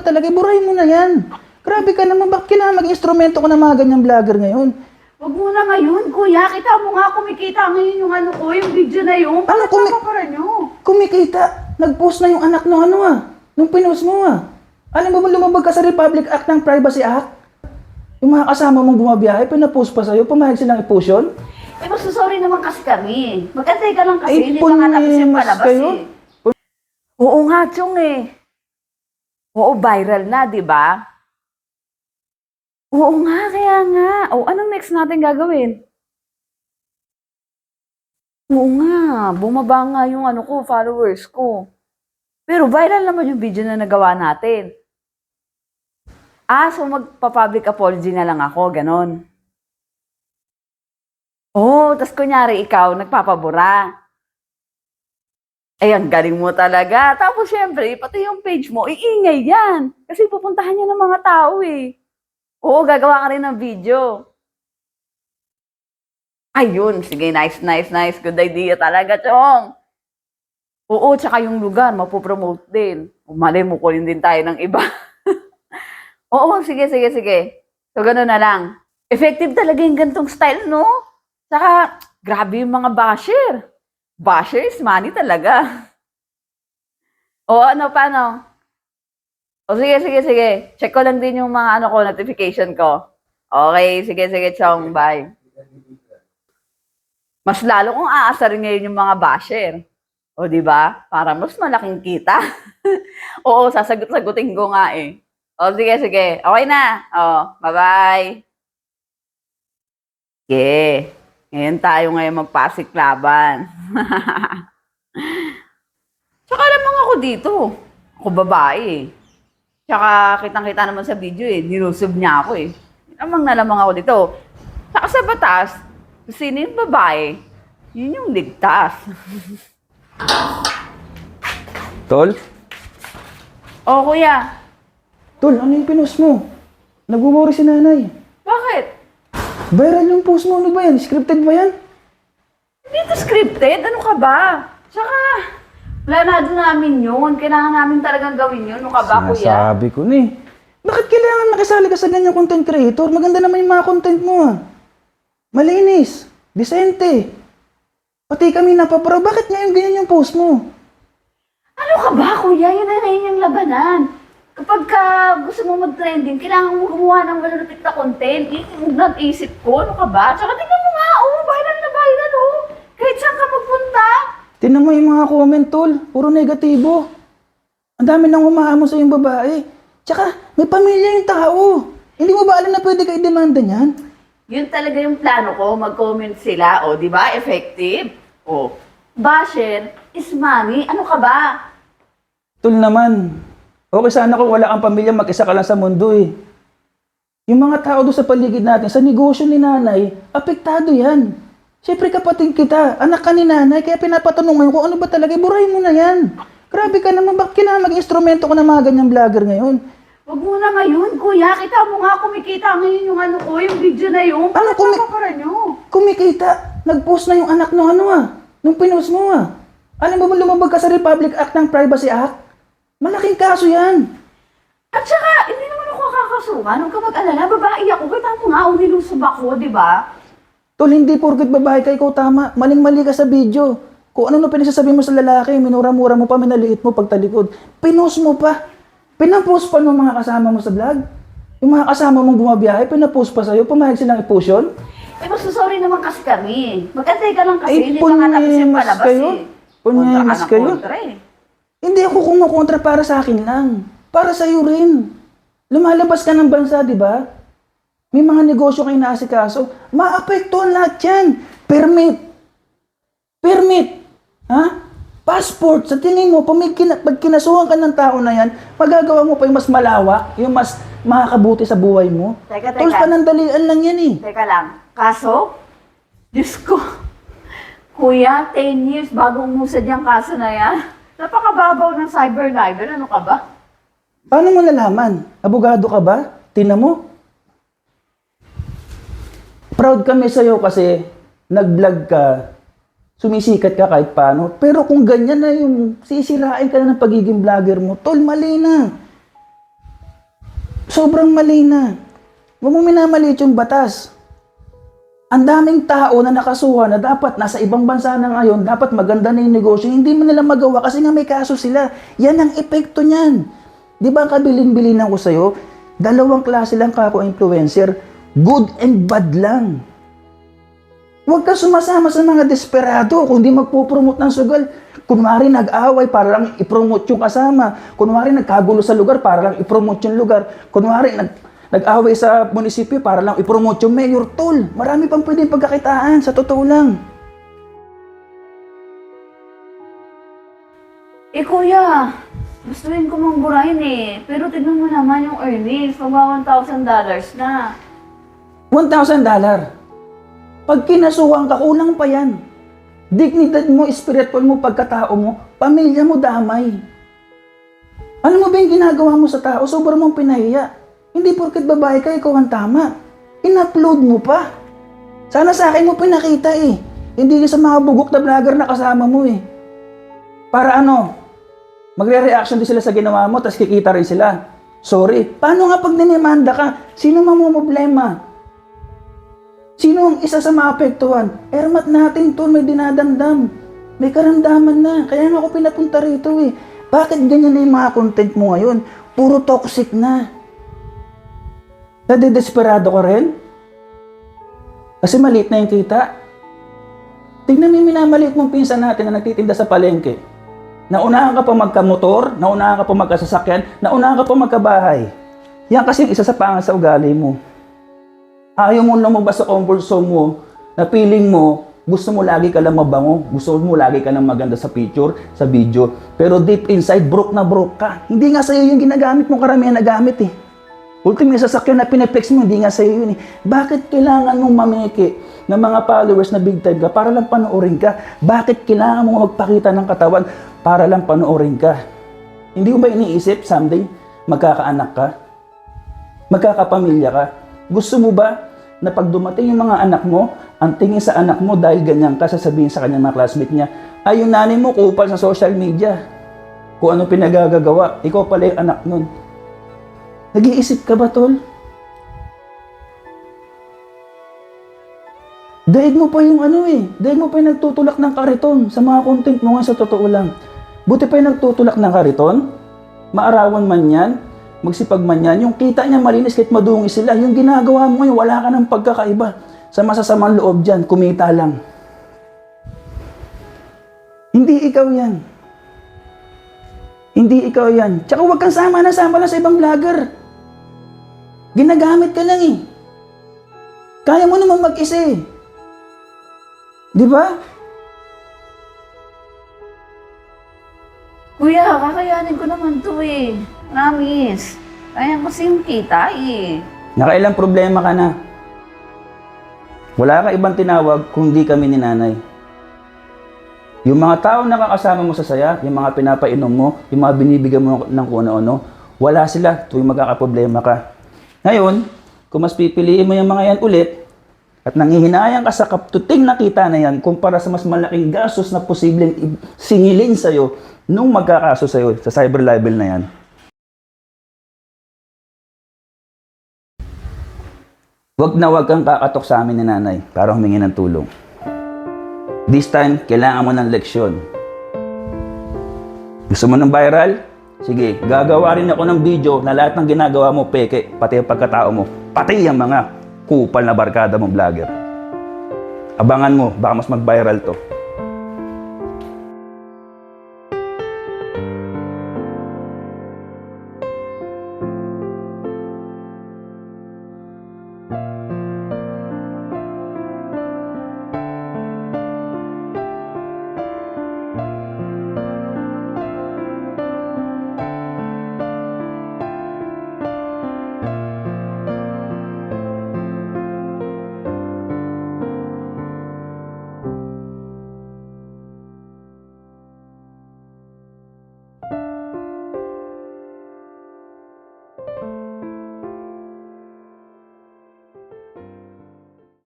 talaga, burahin mo na yan. Grabe ka naman, bakit kailangan mag-instrumento ka ng mga ganyang vlogger ngayon? Huwag mo na ngayon, kuya. Kita mo nga, kumikita ngayon yung ano ko, yung video na yun. Ano, kumi- para nyo? Kumikita, nag-post na yung anak ng ano ah, nung pinost mo ah. Alam mo ba lumabag ka sa Republic Act ng Privacy Act? Yung mga kasama mong bumabiyahe, pinapost pa sa'yo, pumayag silang i-post yun? Eh, magsusorry naman kasi kami. Magkantay ka lang kasi, hindi pa nga tapos yung palabas kayo. eh. Oo nga, Chong eh. Oo, viral na, di ba? Oo nga, kaya nga. O, anong next natin gagawin? Oo nga, bumaba nga yung ano ko, followers ko. Pero viral naman yung video na nagawa natin. Ah, so magpa-public apology na lang ako, ganon. Oh, tas kunyari ikaw, nagpapabura. Ay, ang galing mo talaga. Tapos syempre, pati yung page mo, iingay yan. Kasi pupuntahan niya ng mga tao eh. Oo, gagawa ka rin ng video. Ayun, sige, nice, nice, nice. Good idea talaga, Chong. Oo, tsaka yung lugar, mapopromote din. Umali mo, kunin din tayo ng iba. Oo, sige, sige, sige. So, gano'n na lang. Effective talaga yung gantong style, no? Tsaka, grabe yung mga basher. Basher is money talaga. O, ano, paano? O, sige, sige, sige. Check ko lang din yung mga ano ko, notification ko. Okay, sige, sige, Chong. Bye. Mas lalo kong aasarin ngayon yung mga basher. O, di ba? Para mas malaking kita. Oo, sasagot-sagutin ko nga eh. O, sige, sige. Okay na. O, bye-bye. Sige. Ngayon tayo ngayon magpasiklaban. Tsaka lamang ako dito. Ako babae eh. Tsaka kitang-kita naman sa video eh. Nilusob niya ako eh. Lamang na lamang ako dito. Tsaka sa batas, sino yung babae, yun yung ligtas. Tol? O kuya, Tol, ano yung pinost mo? Nag-worry si nanay. bakit? Viral yung post mo, ano ba yan? Scripted ba yan? Hindi to scripted. Ano ka ba? Tsaka, planado namin yun. Kailangan namin talagang gawin yun. Ano ka ba, kuya? Sinasabi ko na eh. Bakit kailangan makisali ka sa ganyang content creator? Maganda naman yung mga content mo ah. Malinis. Decente. Pati kami napaparaw. Bakit ngayon ganyan yung post mo? Ano ka ba, kuya? Yun na ngayon yung labanan. Kapag ka gusto mo mag-trending, kailangan mo gumawa ng malulupit na content. Yun yung nag-isip ko. Ano ka ba? Tsaka tingnan mo nga, oh, viral na viral, oh. Kahit saan ka magpunta. Tinan mo yung mga comment, tol. Puro negatibo. Ang dami nang humahamon sa yung babae. Tsaka, may pamilya yung tao. Hindi mo ba alam na pwede ka i-demanda niyan? Yun talaga yung plano ko, mag-comment sila, o, di ba? Effective. O, basher is money. Ano ka ba? Tol naman, okay sana kung wala kang pamilya, mag-isa ka lang sa mundo eh. Yung mga tao doon sa paligid natin, sa negosyo ni nanay, apektado yan. Siyempre kapatid kita, anak ka ni nanay, kaya pinapatanong ngayon kung ano ba talaga, burahin mo na yan. Grabe ka naman, bakit kailangan mag-instrumento ko ng mga ganyang vlogger ngayon? Huwag mo na ngayon, kuya. Kita mo nga, kumikita ngayon yung ano ko, yung video na yun. Ano, kumi- para nyo? Kumikita, nag-post na yung anak ng ano ah, nung pinost mo ah. Alam mo ba lumabag ka sa Republic Act ng Privacy Act? Malaking kaso yan. At saka, hindi naman ako kakasuhan. Huwag ka mag-alala. Babae ako. Kita mo nga, unilusob ako, di ba? Tol, hindi porket babae ka, ikaw tama. Maling-mali ka sa video. Kung ano na pinagsasabi mo sa lalaki, minura-mura mo pa, minaliit mo pagtalikod. Pinost mo pa. Pinapost pa ng mga kasama mo sa vlog. Yung mga kasama mong bumabiyahe, pinapost pa sa'yo, pumayag silang i-post yun. Eh, magsusorry naman kasi kami. Magkantay ka lang kasi. Ay, hindi pa nga tapos yung punyemas palabas kayo. eh. Punyemas kayo. kontra eh. Hindi ako kumukontra para sa akin lang. Para sa'yo rin. Lumalabas ka ng bansa, di ba? May mga negosyo kayo naasikaso. Maapektuhan lahat yan. Permit. Permit. Ha? Passport. Sa tingin mo, pag, kinasuhan ka ng tao na yan, magagawa mo pa yung mas malawak, yung mas makakabuti sa buhay mo. Teka, teka. panandalian lang yan eh. Teka lang. Kaso? Diyos ko. Kuya, 10 years bago umusad yung kaso na yan. Napakababaw ng cyber libel. Ano ka ba? Paano mo nalaman? Abogado ka ba? Tina mo? Proud kami sa'yo kasi nag-vlog ka, sumisikat ka kahit paano. Pero kung ganyan na yung sisirain ka na ng pagiging vlogger mo, tol, mali na. sobrang mali na. Huwag mo minamaliit yung batas. Ang daming tao na nakasuha na dapat nasa ibang bansa na ngayon, dapat maganda na yung negosyo, hindi mo nila magawa kasi nga may kaso sila. Yan ang epekto niyan. Di ba ang kabilin-bilinan ko sa'yo? Dalawang klase lang kako influencer, good and bad lang. Huwag ka sumasama sa mga desperado kung di magpo-promote ng sugal. Kunwari nag-away para lang i-promote yung kasama. Kunwari nagkagulo sa lugar para lang i-promote yung lugar. Kunwari nag nag-away sa munisipyo para lang i-promote yung mayor. Tol, marami pang pwedeng pagkakitaan, sa totoo lang. Eh kuya, gustuin ko mang burahin eh. Pero tignan mo naman yung earnings, pag $1,000 na. $1,000. Pag kinasuhan ka, kulang pa yan. Dignidad mo, spiritual mo, pagkatao mo, pamilya mo damay. Ano mo ba yung ginagawa mo sa tao? Sobrang mong pinahiya. Hindi porket babae ka, ikaw ang tama. In-upload mo pa. Sana sa akin mo pinakita eh. Hindi sa mga bugok na vlogger na kasama mo eh. Para ano? Magre-reaction din sila sa ginawa mo, tapos kikita rin sila. Sorry. Paano nga pag dinemanda ka? Sino mamumblema? Sino ang isa sa maapektuhan? Ermat natin to, may dinadamdam. May karamdaman na. Kaya nga ako pinapunta rito eh. Bakit ganyan na yung mga content mo ngayon? Puro toxic na. Nadidesperado ka rin? Kasi maliit na yung kita. Tignan mo yung minamaliit mong pinsan natin na nagtitinda sa palengke. Naunahan ka pa magkamotor, naunahan ka pa magkasasakyan, naunahan ka pa magkabahay. Yan kasi yung isa sa pangas sa ugali mo. Ayaw mo lumabas sa comfort zone mo na feeling mo gusto mo lagi ka lang mabango, gusto mo lagi ka lang maganda sa picture, sa video, pero deep inside, broke na broke ka. Hindi nga sa'yo yung ginagamit mo karamihan na gamit eh. Ultimate sasakyan na pinaplex mo, hindi nga sa'yo yun eh. Bakit kailangan mong mamiki ng mga followers na big time ka para lang panoorin ka? Bakit kailangan mong magpakita ng katawan para lang panoorin ka? Hindi mo ba iniisip someday magkakaanak ka? Magkakapamilya ka? Gusto mo ba na pag dumating yung mga anak mo, ang tingin sa anak mo dahil ganyan ka, sasabihin sa kanyang mga classmate niya, ay yung nanay mo kupal sa social media. Kung ano pinagagagawa, ikaw pala yung anak nun. Nag-iisip ka ba, tol? Daig mo pa yung ano eh. Daig mo pa yung nagtutulak ng kariton sa mga content mo nga sa totoo lang. Buti pa yung nagtutulak ng kariton. Maarawan man yan. Magsipag man yan. Yung kita niya malinis kahit madungi sila. Yung ginagawa mo ngayon, wala ka ng pagkakaiba. Sa masasamang loob dyan, kumita lang. Hindi ikaw yan. Hindi ikaw yan. Tsaka huwag kang sama na sama lang sa ibang vlogger. Ginagamit ka lang eh. Kaya mo naman mag-isa eh. Di ba? Kuya, kakayanin ko naman to eh. Promise. Kaya kasi yung kita eh. Nakailang problema ka na. Wala ka ibang tinawag kung di kami ni nanay. Yung mga tao na kakasama mo sa saya, yung mga pinapainom mo, yung mga binibigyan mo ng kung ano-ano, wala sila tuwing magkakaproblema ka. Ngayon, kung mas pipiliin mo yung mga yan ulit, at nangihinayang ka sa kaptuting nakita na yan kumpara sa mas malaking gastos na posibleng singilin sa'yo nung magkakaso sa'yo sa cyber libel na yan. Huwag na huwag kang kakatok sa amin ni nanay para humingi ng tulong. This time, kailangan mo ng leksyon. Gusto mo ng viral? Sige, gagawa rin ako ng video na lahat ng ginagawa mo peke, pati ang pagkatao mo, pati ang mga kupal na barkada mong vlogger. Abangan mo, baka mas mag-viral to.